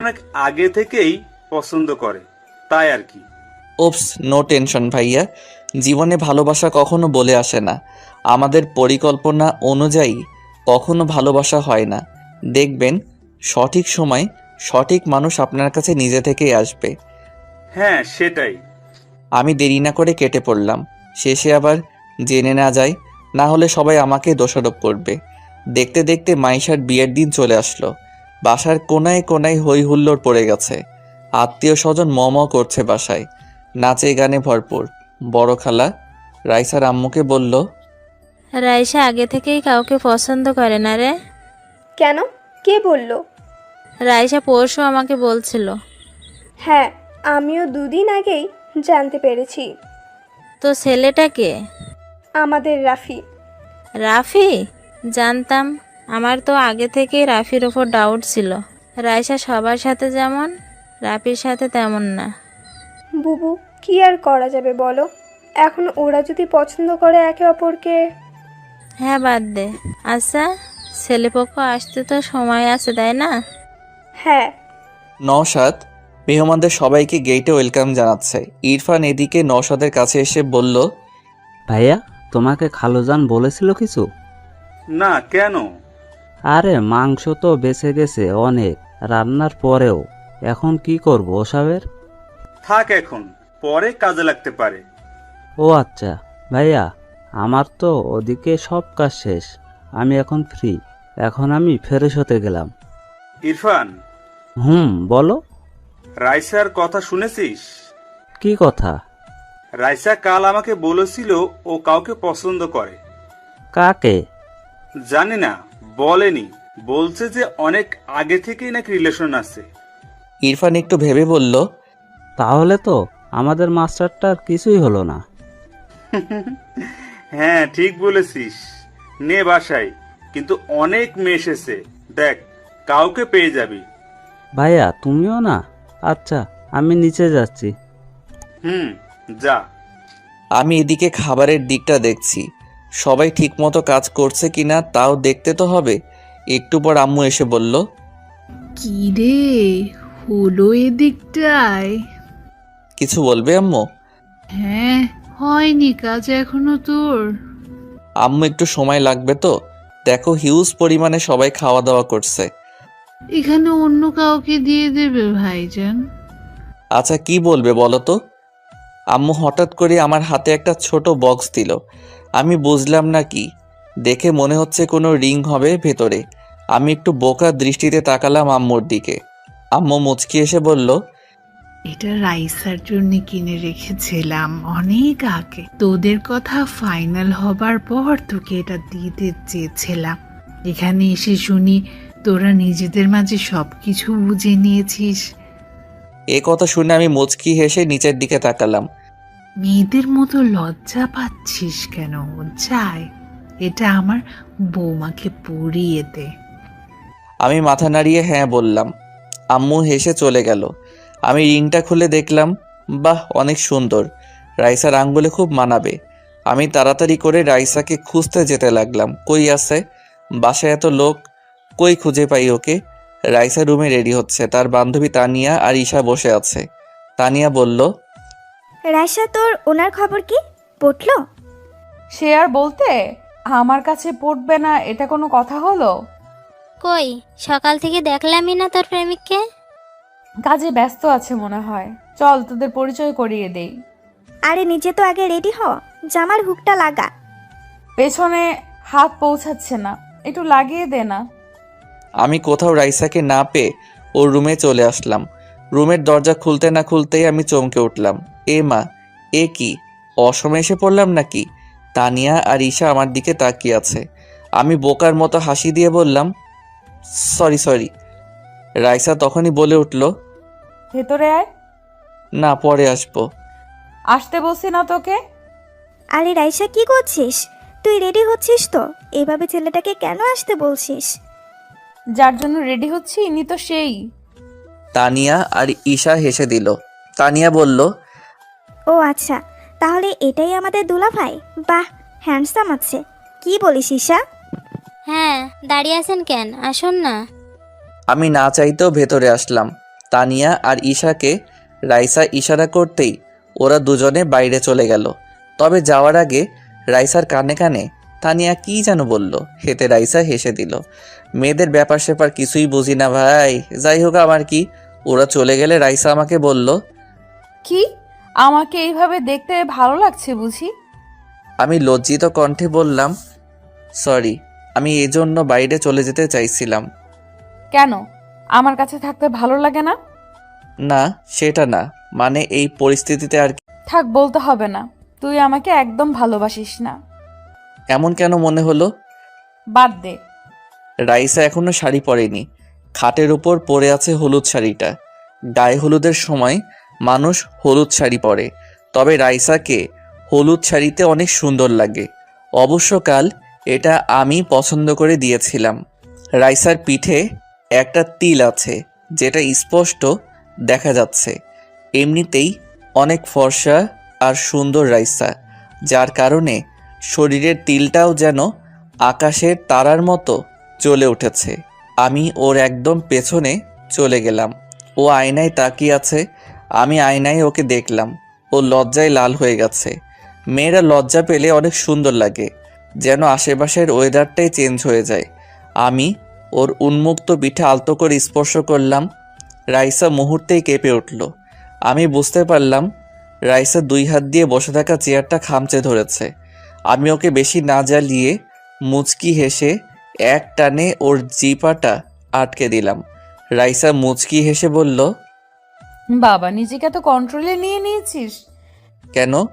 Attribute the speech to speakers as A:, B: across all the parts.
A: অনেক আগে থেকেই পছন্দ করে তাই আর কি।
B: ওপস নো টেনশন ভাইয়া। জীবনে ভালোবাসা কখনো বলে আসে না। আমাদের পরিকল্পনা অনুযায়ী কখনো ভালোবাসা হয় না। দেখবেন সঠিক সময় সঠিক মানুষ আপনার কাছে নিজে থেকেই আসবে।
A: হ্যাঁ সেটাই।
B: আমি দেরি না করে কেটে পড়লাম। শেষে আবার জেনে না যায় না হলে সবাই আমাকে দোষারোপ করবে। দেখতে দেখতে মাইশার বিয়ের দিন চলে আসলো। বাসার কোনায় কোনায় হই হুল্লোড় পড়ে গেছে। আত্মীয় স্বজন ম ম করছে বাসায়। নাচে গানে ভরপুর। বড় খালা রাইসার আম্মুকে বলল
C: রাইসা আগে থেকেই কাউকে পছন্দ করে না রে।
D: কেন? কে বলল?
C: রাইসা পরশু আমাকে বলছিল।
D: হ্যাঁ আমিও দুদিন আগেই জানতে পেরেছি।
C: তো ছেলেটাকে
D: আমাদের রাফি।
C: রাফি? জানতাম। আমার তো আগে থেকেই রাফির ওপর ডাউট ছিল। রাইসা সবার সাথে যেমন রাফির সাথে তেমন না।
D: বুবু কি আর করা যাবে বলো? এখন ওরা যদি পছন্দ করে একে অপরকে?
C: হ্যাঁ বাদ দে। আচ্ছা ছেলেপক্ষ আসতে তো সময় আছে তাই না?
D: হ্যাঁ।
B: নওশাদ মেহমানদের সবাইকে গেটে ওয়েলকাম জানাচ্ছে। ইরফান এদিকে নওশাদের কাছে এসে বলল
E: ভাইয়া তোমাকে খালোজান বলেছিল কিছু?
A: না কেন?
E: আরে মাংস তো বেঁচে গেছে অনেক রান্নার পরেও। এখন কি করব ওসবের?
A: থাক এখন পরে কাজে লাগতে পারে।
E: ও আচ্ছা ভাইয়া আমার তো ওদিকে সব কাজ শেষ আমি এখন ফ্রি এখন আমি ফ্রেশ হতে গেলাম।
A: ইরফান।
E: হুম বলো।
A: রাইসার কথা শুনেছিস?
E: কি কথা?
A: রাইসা কাল আমাকে বলেছিল ও কাউকে পছন্দ করে।
E: কাকে?
A: জানি না। বলেনি। বলছে যে অনেক আগে থেকেই নাকি রিলেশন আছে।
B: ইরফান একটু ভেবে বলল
E: তাহলে তো আমাদের মাস্টারটার কিছুই হলো না।
A: হ্যাঁ ঠিক বলেছিস। নে বাসায়। কিন্তু অনেক মেয়ে এসেছে। দেখ কাউকে পেয়ে যাবি।
E: ভাইয়া তুমিও না? আচ্ছা আমি নিচে যাচ্ছি।
A: হুম যা।
B: আমি এদিকে খাবারের দিকটা দেখছি। সবাই ঠিকমতো কাজ করছে কিনা তাও দেখতে তো হবে। একটু পর আম্মু এসে বলল
F: কি রে হলো এদিকটায়।
B: কিছু বলবে আম্মু?
F: হ্যাঁ হয়নি কাজ এখনও তোর।
B: আম্মু একটু সময় লাগবে তো। দেখো হিউজ পরিমাণে সবাই খাওয়া দাওয়া করছে।
F: এখানে অন্য কাউকে দিয়ে দেবে ভাইজান।
B: আচ্ছা কি বলবে বলো তো? আম্মু হঠাৎ করে আমার হাতে একটা ছোট বক্স দিল। আমি বুঝলাম না কি। দেখে মনে হচ্ছে কোনো রিং হবে ভেতরে। আমি একটু বোকা দৃষ্টিতে তাকালাম আম্মুর দিকে। আম্মু মুচকি এসে বলল
F: এটা রাইসার জন্য কিনে রেখেছিলাম অনেক আগে। তোদের কথা ফাইনাল হবার পর তোকে এটা দিতে চেয়েছিলাম। এখানে এসে শুনি তোরা নিজেদের মাঝে সব কিছু বুঝে নিয়েছিস।
B: এ কথা শুনে আমি মুচকি হেসে নিচের দিকে তাকালাম।
F: মেয়েদের মতো লজ্জা পাচ্ছিস কেন? যাই এটা আমার বৌমাকে পরিয়ে দে।
B: আমি মাথা নাড়িয়ে হ্যাঁ বললাম। আম্মু হেসে চলে গেল। আমি রিংটা খুলে দেখলাম, বাহ, অনেক সুন্দর। রাইসার আঙ্গুলে খুব মানাবে। আমি তাড়াতাড়ি করে রাইসাকে খুঁজতে যেতে লাগলাম। কই আছে? বাসায় এত লোক, কই খুঁজে পাই ওকে? রাইসা রুমে রেডি হচ্ছে। তার বান্ধবী তানিয়া আর ঈশা বসে আছে। তানিয়া বলল
G: রায়সা তোর ওনার খবর কি? পটলো
H: সে আর বলতে আমার কাছে পড়বে না এটা কোনো কথা হলো?
I: কই সকাল থেকে দেখলামই না তোর প্রেমিককে?
H: কাজে ব্যস্ত আছে মনে হয়। চল তোদের পরিচয় করিয়ে দেই।
G: আরে নিজে তো আগে রেডি হ। জামার হুকটা লাগা।
H: পেছনে হাত পৌঁছাচ্ছে না। একটু লাগিয়ে দে না।
B: আমি কোথাও রাইসাকে না পেয়ে ওর রুমে চলে আসলাম। রুমের দরজা খুলতে না খুলতেই আমি চমকে উঠলাম। এ মা এ কি? অসময়ে এসে পড়লাম নাকি? তানিয়া আর ঈশা আমার দিকে তাকিয়ে আছে। আমি বোকার মতো হাসি দিয়ে বললাম সরি সরি। রাইসা তখনই বলে উঠল
H: ভেতরে আয়।
B: না পরে আসব।
H: আসতে বলছি না তোকে?
G: আরে রাইসা কি করছিস? তুই রেডি হচ্ছিস তো? এভাবে ছেলেটাকে কেন আসতে বলছিস?
H: যার জন্য রেডি হচ্ছি ইনি তো সেই।
B: তানিয়া আর ঈশা হেসে দিল। তানিয়া বলল
G: ও আচ্ছা তাহলে এটাই আমাদের দুলাভাই? বাহ হ্যান্ডসাম আছে। কি বলিস ঈশা?
I: হ্যাঁ দাঁড়িয়ে আছেন কেন? আসুন না।
B: আমি না চাইতেও ভেতরে আসলাম। তানিয়া আর ঈশাকে রাইসা ইশারা করতেই ওরা দুজনে বাইরে চলে গেল। তবে যাওয়ার আগে রাইসার কানে কানে তানিয়া কি যেন বলল। হেতে রাইসা হেসে দিল। মেয়েদের ব্যাপার স্যাপার কিছুই বুঝি না ভাই। যাই হোক আমার কি? ওরা চলে গেলে রাইসা আমাকে বলল।
H: কি? আমাকে এইভাবে দেখতে ভালো লাগছে বুঝি?
B: আমি লজ্জিত কণ্ঠে বললাম সরি আমি এজন্য বাইরে চলে যেতে চাইছিলাম।
H: কেন? আমার কাছে থাকতে ভালো লাগে না?
B: না সেটা না। মানে এই পরিস্থিতিতে আর কি-
H: থাক বলতে হবে না। তুই আমাকে একদম ভালোবাসিস না।
B: এমন কেন মনে হলো?
H: বাদ দে।
B: রাইসা এখনও শাড়ি পরেনি। খাটের উপর পরে আছে হলুদ শাড়িটা। গায়ে হলুদের সময় মানুষ হলুদ শাড়ি পরে। তবে রাইসাকে হলুদ শাড়িতে অনেক সুন্দর লাগে। অবশ্য কাল এটা আমি পছন্দ করে দিয়েছিলাম। রাইসার পিঠে একটা তিল আছে যেটা স্পষ্ট দেখা যাচ্ছে। এমনিতেই অনেক ফর্সা আর সুন্দর রাইসা যার কারণে শরীরের তিলটাও যেন আকাশের তারার মতো চলে উঠেছে। আমি ওর একদম পেছনে চলে গেলাম। ও আয়নায় তাকিয়ে আছে। আমি আয়নায় ওকে দেখলাম। ও লজ্জায় লাল হয়ে গেছে। মেয়েরা লজ্জা পেলে অনেক সুন্দর লাগে। যেন আশেপাশের ওয়েদারটাই চেঞ্জ হয়ে যায়। আমি ওর উন্মুক্ত পিঠে আলতো করে স্পর্শ করলাম। রাইসা মুহূর্তেই কেঁপে উঠল। আমি বুঝতে পারলাম, রাইসা দুই হাত দিয়ে বসে থাকা চেয়ারটা খামচে ধরেছে। আমি ওকে বেশি না জ্বালিয়ে মুচকি হেসে এক টানে ওর জিপাটা আটকে দিলাম। রাইসা মুচকি হেসে বলল
H: বাবা নিজেকে তো কন্ট্রোলে নিয়ে নিয়েছিস?
B: কেন?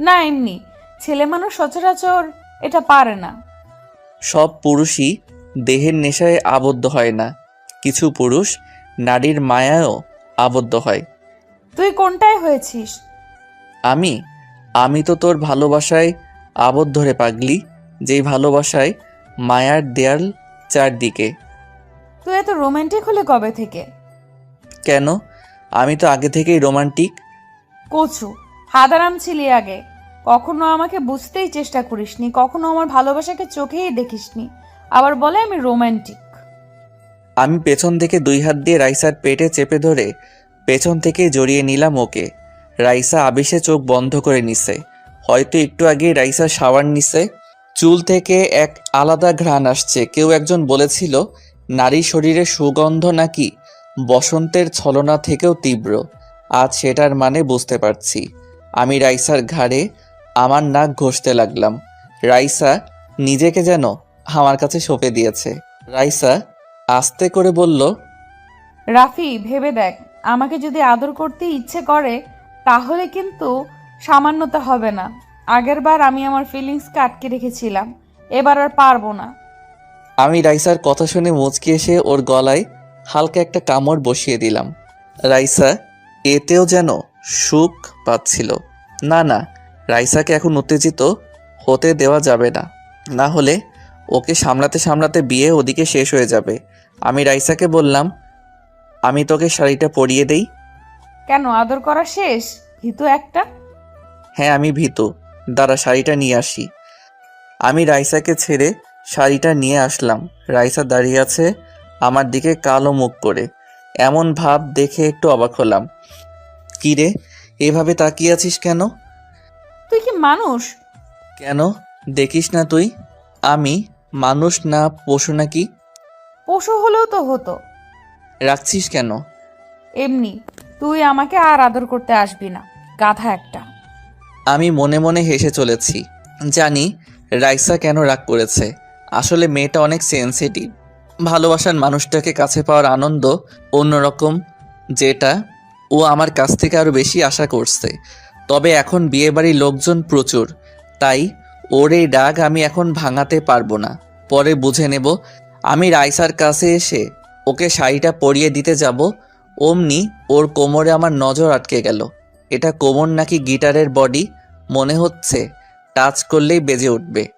H: না এমনি। ছেলে মানুষ সচরাচর এটা পারে না।
B: সব পুরুষই দেহের নেশায় আবদ্ধ হয় না। কিছু পুরুষ নারীর মায়ায়ও আবদ্ধ হয়।
H: তুই কোনটায় হয়েছিস?
B: আমি? আমি তো তোর ভালোবাসায় আবদ্ধ রে পাগলি যেই ভালোবাসায় মায়ার দেয়াল চারদিকে।
H: তুই এত রোমান্টিক হলে কবে থেকে?
B: কেন? আমি তো আগে থেকেই রোমান্টিক।
H: কচু হাদারাম ছিলি আগে। কখনো আমাকে বুঝতেই চেষ্টা করিসনি কখনো আমার ভালোবাসাকে চোখেই দেখিসনি। আবার বলে আমি রোমান্টিক।
B: আমি পেছন থেকে দুই হাত দিয়ে রাইসার পেটে চেপে ধরে পেছন থেকে জড়িয়ে নিলাম ওকে। রাইসা আবিষে চোখ বন্ধ করে নিছে। হয়তো একটু আগে রাইসা শাওয়ার নিছে। চুল থেকে এক আলাদা ঘ্রাণ আসছে। কেউ একজন বলেছিল, নারী শরীরে সুগন্ধ নাকি বসন্তের ছলনা থেকেও তীব্র। আজ সেটার মানে বুঝতে পারছি। আমি রাইসার ঘাড়ে আমার নাক ঘষতে লাগলাম। রাইসা নিজেকে যেন আমার কাছে সঁপে দিয়েছে। রাইসা আস্তে করে বলল,
H: রাফি, ভেবে দেখ। আমাকে যদি আদর করতে ইচ্ছে করে, তাহলে কিন্তু সামান্যতা হবে না। আগেরবার আমি আমার ফিলিংসকে আটকে রেখেছিলাম। এবার আর পারব না।
B: আমি রাইসার কথা শুনে মুচকি এসে ওর গলায় হালকা একটা কামড় বসিয়ে দিলাম। রাইসা এতেও যেন সুখ পাচ্ছিল। না না রাইসাকে এখন উত্তেজিত হতে দেওয়া যাবে না। না হলে ওকে সামলাতে সামলাতে বিয়ে ওদিকে শেষ হয়ে যাবে। আমি রাইসাকে বললাম আমি তোকে শাড়িটা পরিয়ে দেই।
H: কেন? আদর করা শেষ? ভীতু একটা?
B: হ্যাঁ আমি ভীতু। দাঁড়া শাড়িটা নিয়ে আসি। আমি রাইসাকে ছেড়ে শাড়িটা নিয়ে আসলাম। রাইসা দাঁড়িয়ে আছে আমার দিকে কালো মুখ করে। এমন ভাব দেখে একটু অবাক হলাম। কি রে এভাবে তাকিয়ে আছিস কেন?
H: তুই কি মানুষ?
B: কেন? দেখিস না তুই? আমি মানুষ না পশু নাকি?
H: পশু হলেও তো হতো।
B: রাখছিস কেন?
H: এমনি তুই আমাকে আর আদর করতে আসবি না গাধা একটা।
B: আমি মনে মনে হেসে চলেছি। জানি, রাইসা কেন রাগ করেছে? আসলে মেয়েটা অনেক সেন্সিটিভ ভালোবাসার মানুষটাকে কাছে পাওয়ার আনন্দ অন্যরকম, যেটা ও আমার কাছ থেকে আরও বেশি আশা করছে। তবে এখন বিয়েবাড়ির লোকজন প্রচুর, তাই ওর এই ডাক আমি এখন ভাঙাতে পারব না। পরে বুঝে নেব, আমি রাইসার কাছে এসে ওকে শাড়িটা পরিয়ে দিতে যাব, অমনি ওর কোমরে আমার নজর আটকে গেল। এটা কোমর নাকি গিটারের বডি? মনে হচ্ছে, টাচ করলেই বেজে উঠবে।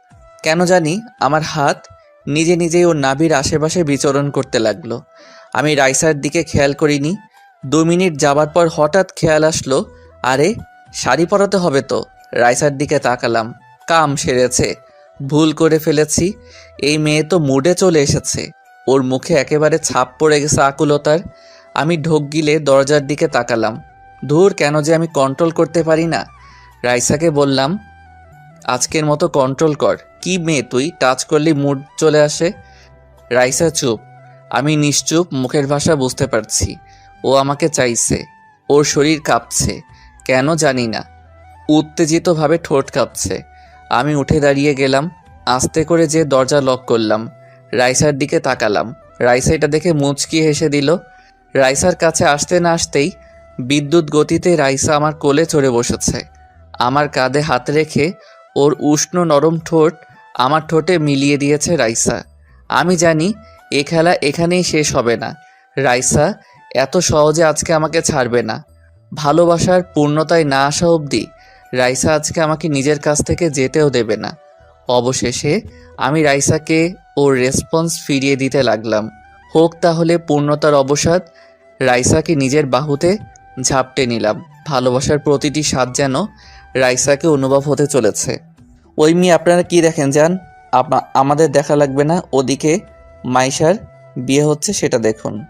B: কেন জানি আমার হাত নিজে নিজেই ওর নাভির আশেপাশে বিচরণ করতে লাগল। আমি রাইসার দিকে খেয়াল করিনি। দু মিনিট যাবার পর হঠাৎ খেয়াল আসলো, আরে, শাড়ি পরাতে হবে তো। রাইসার দিকে তাকালাম। কাম সেরেছে। ভুল করে ফেলেছি। এই মেয়ে তো মুডে চলে এসেছে। ওর মুখে একেবারে ছাপ পড়ে গেছে আকুলতার। আমি ঢোক গিলে দরজার দিকে তাকালাম। ধুর, কেন যে আমি কন্ট্রোল করতে পারি না? রাইসাকে বললাম, আজকের মতো কন্ট্রোল কর। কি মেয়ে তুই? টাচ করলে মুড চলে আসে? রাইসা চুপ। আমি নিশ্চুপ, মুখের ভাষা বুঝতে পারছি। ও আমাকে চাইছে। ওর শরীর কাঁপছে। কেন জানি না। উত্তেজিতভাবে ঠোঁট কাঁপছে। আমি উঠে দাঁড়িয়ে গেলাম, আস্তে করে যে দরজা লক করলাম। রাইসার দিকে তাকালাম। রাইসা এটা দেখে মুচকি হেসে দিল, রাইসার কাছে আসতে না আসতেই বিদ্যুৎ গতিতে রাইসা আমার কোলে চড়ে বসেছে। আমার কাঁধে হাত রেখে ওর উষ্ণ নরম ঠোঁট আমার ঠোঁটে মিলিয়ে দিয়েছে রাইসা। আমি জানি এ খেলা এখানেই শেষ হবে না। রাইসা, এত সহজে আজকে আমাকে ছাড়বে না। ভালোবাসার পূর্ণতায় না আসা অবধি রাইসা আজকে আমাকে নিজের কাছ থেকে যেতেও দেবে না। অবশেষে আমি রাইসাকে ওর রেসপন্স ফিরিয়ে দিতে লাগলাম। হোক তাহলে পূর্ণতার অবসাদ, রাইসাকে নিজের বাহুতে ঝাপটে নিলাম। ভালোবাসার প্রতিটি স্বাদ যেন রাইসাকে অনুভব হতে চলেছে। ওই মেয়ে আপনারা কি দেখেন যান? আমাদের দেখা লাগবে না। ওদিকে মাইশার বিয়ে হচ্ছে, সেটা দেখুন।